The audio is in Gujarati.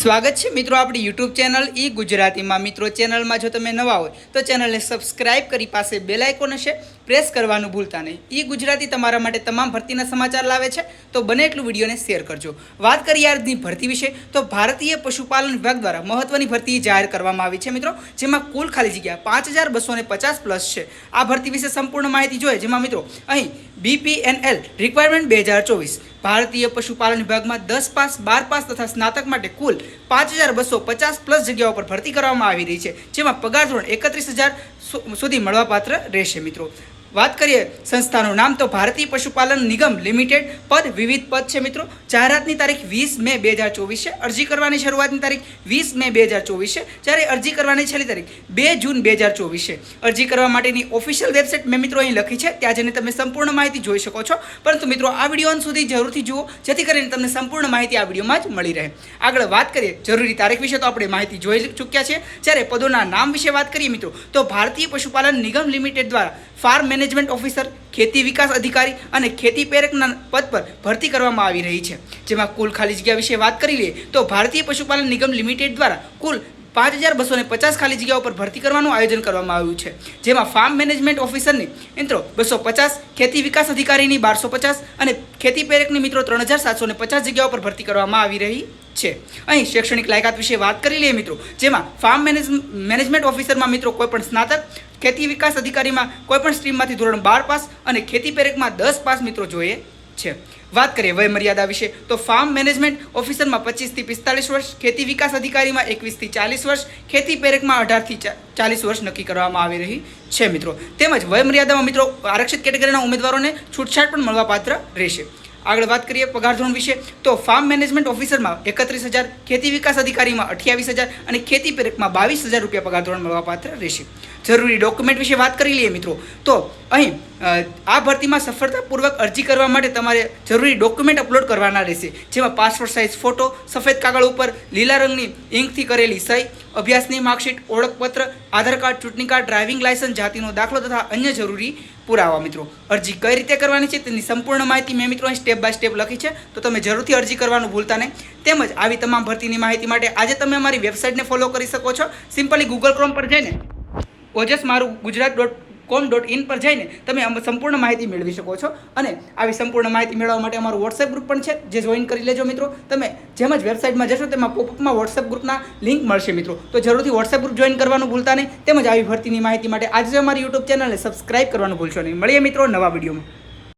સ્વાગત છે મિત્રો આપણી યુટ્યુબ ચેનલ ઈ ગુજરાતીમાં. મિત્રો, ચેનલમાં જો તમે નવા હોય, તો ચેનલને સબસ્ક્રાઇબ કરી પાસે બેલ આઇકોન હશે. પ્રેસ કરવાનું ભૂલતા નહીં. ઈ ગુજરાતી તમારા માટે તમામ ભરતીના સમાચાર લાવે છે, તો બને એટલું વિડીયોને શેર કરજો. વાત કરીએ આજની ભરતી વિશે, તો ભારતીય પશુપાલન વિભાગ દ્વારા મહત્વની ભરતી જાહેર કરવામાં આવી છે, મિત્રો. જેમાં કુલ ખાલી જગ્યા પાંચ હજાર બસો પચાસ પ્લસ છે. આ ભરતી વિશે સંપૂર્ણ માહિતી જોઈએ. જેમાં મિત્રો, અહીં બીપીએનએલ રિક્વાયરમેન્ટ બે હજાર ચોવીસ ભારતીય પશુપાલન વિભાગમાં દસ પાસ, બાર પાસ તથા સ્નાતક માટે કુલ પાંચ હજાર બસો પચાસ પ્લસ જગ્યાઓ પર ભરતી કરવામાં આવી રહી છે, જેમાં પગાર ધોરણ એકત્રીસ હજાર સુધી મળવાપાત્ર રહેશે મિત્રો. વાત કરીએ સંસ્થાનું નામ તો ભારતીય પશુપાલન નિગમ લિમિટેડ પદ વિવિધ પદ છે મિત્રો. જાહેરાતની તારીખ વીસ મે બે હજાર ચોવીસ છે. અરજી કરવાની શરૂઆતની તારીખ વીસ મે બે હજાર ચોવીસ છે. જ્યારે અરજી કરવાની છેલ્લી તારીખ બે જૂન બે હજાર ચોવીસ છે. અરજી કરવા માટેની ઓફિશિયલ વેબસાઇટ મેં મિત્રો અહીં લખી છે. ત્યાં જઈને તમે સંપૂર્ણ માહિતી જોઈ શકો છો. પરંતુ મિત્રો, આ વીડિયો અંત સુધી જરૂરથી જુઓ. જેથી કરીને તમને સંપૂર્ણ માહિતી આ વિડીયોમાં જ મળી રહે. આગળ વાત કરીએ જરૂરી તારીખ વિશે તો આપણે માહિતી જોઈ ચૂક્યા છે. જ્યારે પદોના નામ વિશે વાત કરીએ મિત્રો, તો ભારતીય પશુપાલન નિગમ લિમિટેડ દ્વારા ફાર્મ મેનેજમેન્ટ ઓફિસર, ખેતી વિકાસ અધિકારી અને ખેતી પ્રેરકના પદ પર ભરતી કરવામાં આવી રહી છે. જેમાં કુલ ખાલી જગ્યા વિશે વાત કરી લઈએ તો ભારતીય પશુપાલન નિગમ લિમિટેડ દ્વારા કુલ પાંચ હજાર બસો ને પચાસ ખાલી જગ્યાઓ પર ભરતી કરવાનું આયોજન કરવામાં આવ્યું છે. જેમાં ફાર્મ મેનેજમેન્ટ ઓફિસરની, મિત્રો, બસો પચાસ, ખેતી વિકાસ અધિકારીની બારસો પચાસ અને ખેતી પ્રેરકની મિત્રો ત્રણ હજાર સાતસો ને પચાસ જગ્યાઓ પર ભરતી કરવામાં આવી રહી છે. અહીં શૈક્ષણિક લાયકાત વિશે વાત કરી લઈએ મિત્રો. જેમાં ફાર્મ મેનેજ, મેનેજમેન્ટ ઓફિસરમાં મિત્રો કોઈ પણ સ્નાતક ખેતી વિકાસ અધિકારીમાં કોઈપણ સ્ટ્રીમમાંથી ધોરણ બાર પાસ અને ખેતી પેરેકમાં દસ પાસ મિત્રો જોઈએ છે. વાત કરીએ વય મર્યાદા વિશે, તો ફાર્મ મેનેજમેન્ટ ઓફિસરમાં પચીસથી પિસ્તાલીસ વર્ષ, ખેતી વિકાસ અધિકારીમાં એકવીસથી ચાલીસ વર્ષ, ખેતી પેરેકમાં અઢારથી ચાલીસ વર્ષ નક્કી કરવામાં આવી રહી છે મિત્રો. તેમજ વય મર્યાદામાં મિત્રો આરક્ષિત કેટેગરીના ઉમેદવારોને છૂટછાટ પણ મળવાપાત્ર રહેશે. આગળ વાત કરીએ પગાર ધોરણ વિશે, તો ફાર્મ મેનેજમેન્ટ ઓફિસરમાં એકત્રીસ હજાર, ખેતી વિકાસ અધિકારીમાં અઠ્યાવીસ હજાર અને ખેતી પેરેકમાં બાવીસ હજાર રૂપિયા પગાર ધોરણ મળવાપાત્ર રહેશે. જરૂરી ડોક્યુમેન્ટ વિશે વાત કરી લઈએ મિત્રો. તો અહીં આ ભરતીમાં સફળતાપૂર્વક અરજી કરવા માટે તમારે જરૂરી ડોક્યુમેન્ટ અપલોડ કરવાના રહેશે. જેમાં પાસપોર્ટ સાઇઝ ફોટો સફેદ કાગળ ઉપર લીલા રંગની ઇંકથી કરેલી સહી, અભ્યાસની માર્કશીટ ઓળખપત્ર, આધાર કાર્ડ, ચૂંટણી કાર્ડ ડ્રાઇવિંગ લાયસન્સ જાતિનો દાખલો તથા અન્ય જરૂરી પુરાવા મિત્રો. અરજી કઈ રીતે કરવાની છે તેની સંપૂર્ણ માહિતી મેં મિત્રો અહીં સ્ટેપ બાય સ્ટેપ લખી છે. તો તમે જરૂરથી અરજી કરવાનું ભૂલતા નહીં. તેમજ આવી તમામ ભરતીની માહિતી માટે આજે તમે અમારી વેબસાઇટને ફોલો કરી શકો છો. સિમ્પલી ગૂગલ ક્રોમ પર જઈને ઓજસ મારું Gujarat dot com dot in પર જઈને તમે સંપૂર્ણ માહિતી મેળવી શકો છો. અને આવી સંપૂર્ણ માહિતી મેળવવા માટે અમારું વોટ્સએપ ગ્રુપ પણ છે, જે જોઈન કરી લેજો મિત્રો. તમે જેમ જ વેબસાઇટમાં જશો તેમાં પોપઅપમાં વોટ્સએપ ગ્રુપના લિંક મળશે મિત્રો. તો જરૂરથી વોટ્સએપ ગ્રુપ જોઈન કરવાનું ભૂલતા નહીં. તેમજ આવી ભરતીની માહિતી માટે આજે અમારી યુટ્યુબ ચેનલને સબસ્ક્રાઇબ કરવાનું ભૂલશો નહીં. મળીએ મિત્રો નવા વિડીયોમાં